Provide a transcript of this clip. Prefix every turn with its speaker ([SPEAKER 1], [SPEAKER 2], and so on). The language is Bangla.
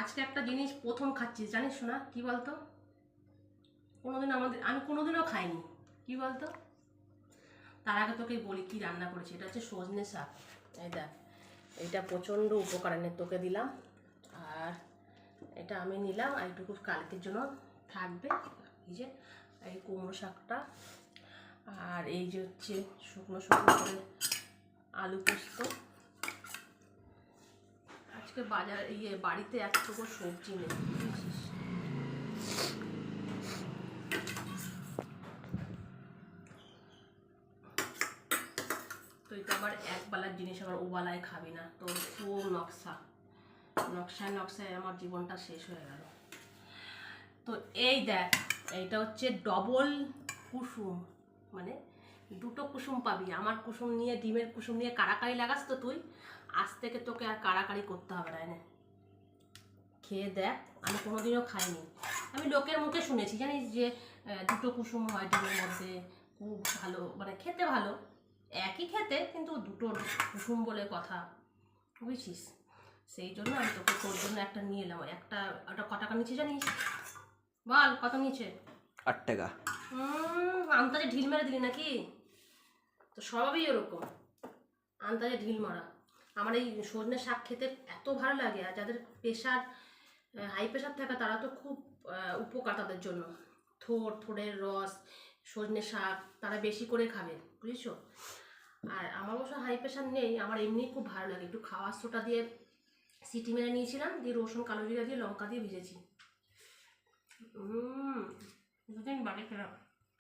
[SPEAKER 1] আজকে একটা জিনিস প্রথম খাচ্ছিস, জানিস না কি বলতো? কোনোদিন আমাদের, আমি কোনোদিনও খাইনি। কি বলতো? তার আগে তোকে বলি কি রান্না করেছি, এটা হচ্ছে সজনে শাক। এই দেখ, এইটা প্রচণ্ড উপকার এনে তোকে দিলাম। আর এটা আমি নিলাম, আর এইটুকু কালকের জন্য থাকবে এই যে, এই কুমড়ো শাকটা। আর এই যে হচ্ছে শুকনো শুকনো করে আলু পোস্ত। আজকে বাজার ইয়ে বাড়িতে একটুকু সবজি নেই। তো আবার এক বেলার জিনিস, আবার ওবেলায় খাবি না। তোর খুব নকশা। নকশায় নকশায় আমার জীবনটা শেষ হয়ে গেল। তো এই দেখ, এইটা হচ্ছে ডবল কুসুম। মানে দুটো কুসুম পাবি। আমার কুসুম নিয়ে, ডিমের কুসুম নিয়ে কাড়াকাড়ি লাগাস তো তুই। আজ থেকে তোকে আর কাড়াকাড়ি করতে হবে না এনে। খেয়ে দেখ আমি কোনোদিনও খাইনি। আমি লোকের মুখে শুনেছি জানিস যে দুটো কুসুম হয় ডিমের মধ্যে খুব ভালো মানে খেতে ভালো। একই খেতে কিন্তু দুটো কুসুম বলে কথা বুঝছিস? সেই জন্য আমি তোকে তোর জন্য একটা নিয়ে এলাম। একটা ওটা ক টাকা নিচ্ছে জানিস? বল কত নিচ্ছে?
[SPEAKER 2] আট টাকা।
[SPEAKER 1] হুম আন্তাজে ঢিল মেরে দিলি নাকি? তো স্বভাবই ওরকম। আন্তাজে ঢিল মারা। আমার এই সজনে শাক খেতে এত ভালো লাগে আর যাদের প্রেশার হাই প্রেশার থাকে তারা তো খুব উপকার তাদের জন্য। থোর থোড়ের রস, সজনে শাক তারা বেশি করে খাবে, বুঝেছ? আর আমার অবশ্য হাই প্রেশার নেই, আমার এমনি খুব ভালো লাগে। একটু খাওয়ার সোটা দিয়ে সিটি মেরে নিয়েছিলাম, দিয়ে রসুন, কালো জিরা দিয়ে লঙ্কা দিয়ে ভিজেছি। দুদিন বাড়ি খেলাম